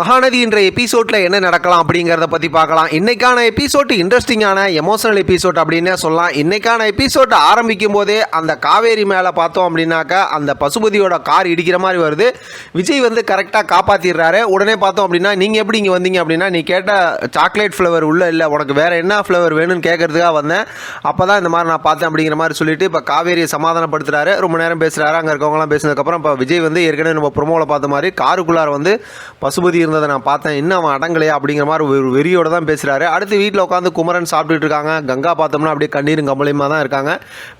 மகாநதி என்ற எபிசோடில் என்ன நடக்கலாம் அப்படிங்கிறத பற்றி பார்க்கலாம். இன்னைக்கான எபிசோட் இன்ட்ரெஸ்டிங்கான எமோஷனல் எபிசோட் அப்படின்னு சொல்லலாம். இன்னைக்கான எபிசோட் ஆரம்பிக்கும் போதே அந்த காவேரி மேலே பார்த்தோம் அப்படின்னாக்கா அந்த பசுபதியோட கார் இடிக்கிற மாதிரி வருது. விஜய் வந்து கரெக்டாக காப்பாற்றிடுறாரு உடனே பார்த்தோம் அப்படின்னா நீங்கள் எப்படி இங்கே வந்தீங்க? அப்படின்னா நீ கேட்ட சாக்லேட் ஃப்ளவர் உள்ள இல்லை. உனக்கு வேற என்ன ஃப்ளவர் வேணும்னு கேட்கறதுக்காக வந்தேன். அப்போ தான் இந்த மாதிரி நான் பார்த்தேன் அப்படிங்கிற மாதிரி சொல்லிட்டு இப்போ காவேரியை சமாதானப்படுத்துறாரு. ரொம்ப நேரம் பேசுகிறாரு அங்கே இருக்கவங்களாம் பேசினதுக்கப்புறம் இப்போ விஜய் வந்து ஏற்கனவே நம்ம ப்ரொமோவில் பார்த்த மாதிரி காருக்குள்ளார வந்து பசுபதி இருந்ததை நான் பார்த்தேன். இன்னும் அவன் அடங்கலையா அப்படிங்கிற மாதிரி ஒரு வெறியோட தான் பேசுகிறாரு அடுத்து வீட்டில் உட்காந்து குமரன் சாப்பிட்டுட்டு இருக்காங்க. கங்கா பார்த்தோம்னா அப்படியே கண்ணீரும் கம்பளியமாக தான் இருக்காங்க.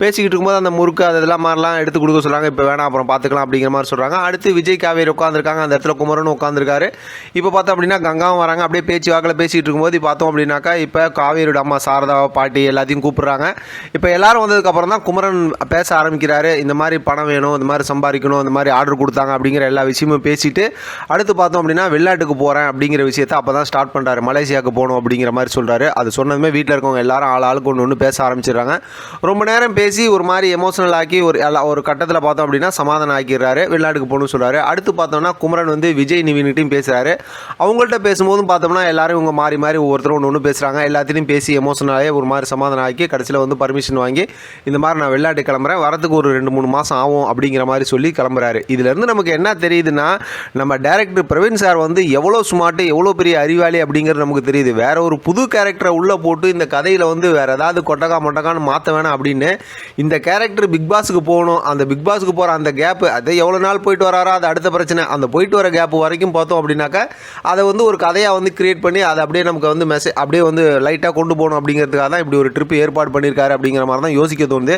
பேசிக்கிட்டு இருக்கும்போது அந்த முறுக்கு அது இதெல்லாம் மாதிரிலாம் எடுத்து கொடுக்க சொல்கிறாங்க இப்போ வேணாம் அப்புறம் பார்த்துக்கலாம் அப்படிங்கிற மாதிரி சொல்கிறாங்க அடுத்து விஜய் காவேரி உட்காந்துருக்காங்க அந்த இடத்துல குமரனும் உட்காந்துருக்காரு இப்போ பார்த்தோம் அப்படின்னா கங்காவும் வராங்க. அப்படியே பேச்சு வாக்கில் பேசிகிட்டு இருக்கும்போது பார்த்தோம் அப்படின்னாக்கா இப்போ காவேரியோட அம்மா சாரதா பாட்டி எல்லாத்தையும் கூப்பிட்றாங்க. இப்போ எல்லாரும் வந்ததுக்கப்புறம் தான் குமரன் பேச ஆரம்பிக்கிறாரு. இந்த மாதிரி பணம் வேணும் இந்த மாதிரி சம்பாதிக்கணும் இந்த மாதிரி ஆர்டர் கொடுத்தாங்க அப்படிங்கிற எல்லா விஷயமும் பேசிட்டு அடுத்து பார்த்தோம் அப்படின்னா வெளிநாட்டுக்கு போகிறேன் அப்படிங்கிற விஷயத்த அப்போ தான் ஸ்டார்ட் பண்ணுறாரு மலேசியாவுக்கு போகணும் அப்படிங்கிற மாதிரி சொல்கிறாரு அது சொன்னதுமே வீட்டில் இருக்கவங்க எல்லாரும் ஆள் ஆளுக்கு ஒன்று ஒன்று பேச ஆரம்பிச்சிடுறாங்க. ரொம்ப நேரம் பேசி ஒரு மாதிரி எமோஷனல் ஆக்கி ஒரு எல்லா ஒரு கட்டத்தில் பார்த்தோம் அப்படின்னா சமாதானம் ஆக்கிடுறாரு. வெளிநாட்டுக்கு போகணும்னு சொல்கிறாரு அடுத்து பார்த்தோம்னா குமரன் வந்து விஜய் நிவின்கிட்டையும் பேசுகிறாரு அவங்கள்ட்ட பேசும்போதும் பார்த்தோம்னா எல்லாரும் இவங்க மாறி மாறி ஒவ்வொருத்தரும் ஒன்று ஒன்று பேசுகிறாங்க எல்லாத்தையும் பேசி எமோஷனலாகவே ஒரு மாதிரி சமாதானம் ஆக்கி கடைசியில் வந்து பர்மிஷன் வாங்கி இந்த மாதிரி நான் வெளிநாட்டு கிளம்புறேன். வரதுக்கு ஒரு ரெண்டு மூணு மாதம் ஆகும் அப்படிங்கிற மாதிரி சொல்லி கிளம்புறாரு. இதுலேருந்து நமக்கு என்ன தெரியுதுன்னா நம்ம டேரக்டர் பிரவீன் சார் வந்து எவ்வளோ ஸ்மார்ட்டு எவ்வளோ பெரிய அறிவாளி அப்படிங்கிறது நமக்கு தெரியுது. வேற ஒரு புது கேரக்டரை உள்ளே போட்டு இந்த கதையில் வந்து வேற ஏதாவது கொட்டகா மொட்டக்கான்னு மாற்ற வேணாம் அப்படின்னு இந்த கேரக்டர் பிக் பாஸுக்கு போகணும். அந்த பிக் பாஸுக்கு போகிற அந்த கேப்பு அதை எவ்வளோ நாள் போயிட்டு வராரோ அது அடுத்த பிரச்சனை. அந்த போயிட்டு வர கேப் வரைக்கும் பார்த்தோம் அப்படின்னாக்கா அதை வந்து ஒரு கதையாக வந்து கிரியேட் பண்ணி அதை அப்படியே நமக்கு வந்து மெசேஜ் அப்படியே வந்து லைட்டாக கொண்டு போகணும் அப்படிங்கிறதுக்காக தான் இப்படி ஒரு ட்ரிப் ஏற்பாடு பண்ணியிருக்காரு அப்படிங்கிற மாதிரி தான் யோசிக்க தோணுது.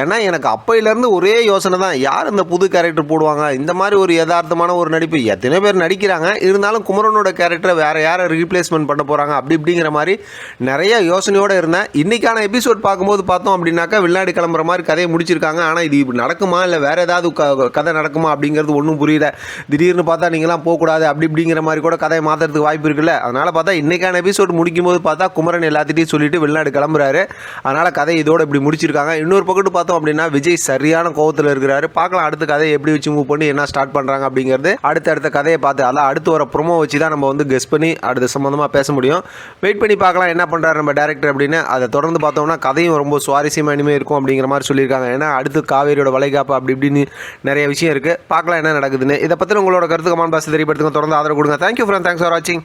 ஏன்னா எனக்கு அப்பையிலேருந்து ஒரே யோசனை தான். யார் இந்த புது கேரக்டர் போடுவாங்க? இந்த மாதிரி ஒரு யதார்த்தமான ஒரு நடிப்பு. எத்தனை பேர் நடிக்கிறாங்க. இருந்தாலும் குமரனோட கேரக்டரை வேறு யாரை ரீப்ளேஸ்மெண்ட் பண்ண போகிறாங்க அப்படி இப்படிங்கிற மாதிரி நிறைய யோசனையோடு இருந்தேன். இன்றைக்கான எபிசோட் பார்க்கும்போது பார்த்தோம் அப்படின்னாக்கா வெளிநாடு கிளம்புற மாதிரி கதையை முடிச்சிருக்காங்க. ஆனால் இது இப்படி நடக்குமா? இல்லை வேறு ஏதாவது க- கதை நடக்குமா? அப்படிங்கிறது ஒன்றும் புரியல. திடீர்னு பார்த்தா நீங்களாம் போகக்கூடாது. அப்படி இப்படிங்கிற மாதிரி கூட கதையை மாற்றுறதுக்கு வாய்ப்பு இருக்குல்ல. அதனால் பார்த்தா இன்றைக்கான எபிசோட் முடிக்கும் போது பார்த்தா குமரன் எல்லாத்திட்டையும் சொல்லிட்டு வெளிநாடு கிளம்புறாரு. அதனால் கதை இதோட இப்படி முடிச்சிருக்காங்க. இன்னொரு பக்கத்து பார்த்தோம் அப்படின்னா விஜய் சரியான கோவத்தில் இருக்கிறாரு. பார்க்கலாம் அடுத்த கதையை எப்படி வச்சு மூவ் பண்ணி என்ன ஸ்டார்ட் பண்ணுறாங்க அப்படிங்கிறது. அடுத்த அடுத்த கதையை பார்த்து அதான் அடுத்து வர ப்ரோமோ வச்சு தான் நம்ம வந்து கெஸ் பண்ணி அடுத்த சம்மந்தமாக பேச முடியும். வெயிட் பண்ணி பார்க்கலாம் என்ன பண்ணுறாரு நம்ம டேரக்டர் அப்படின்னு. அதை தொடர்ந்து பார்த்தோம்னா கதையும் ரொம்ப சுவாரஸ்யமாக இனிமேல் இருக்கும் அப்படிங்கிற மாதிரி சொல்லியிருக்காங்க. ஏன்னா அடுத்து காவேரியோட வளைகாப்பு அப்படி இப்படின்னு நிறைய விஷயம் இருக்குது பார்க்கலாம் என்ன நடக்குதுன்னு. இதை பற்றி உங்களோட கருத்து கமான் பாஸ் தெரியப்படுத்துங்க. தொடர்ந்து ஆதரவு கொடுங்க. தேங்க்யூ ஃப்ரெண்ட் தேங்க்ஸ் ஃபார் வாட்சிங்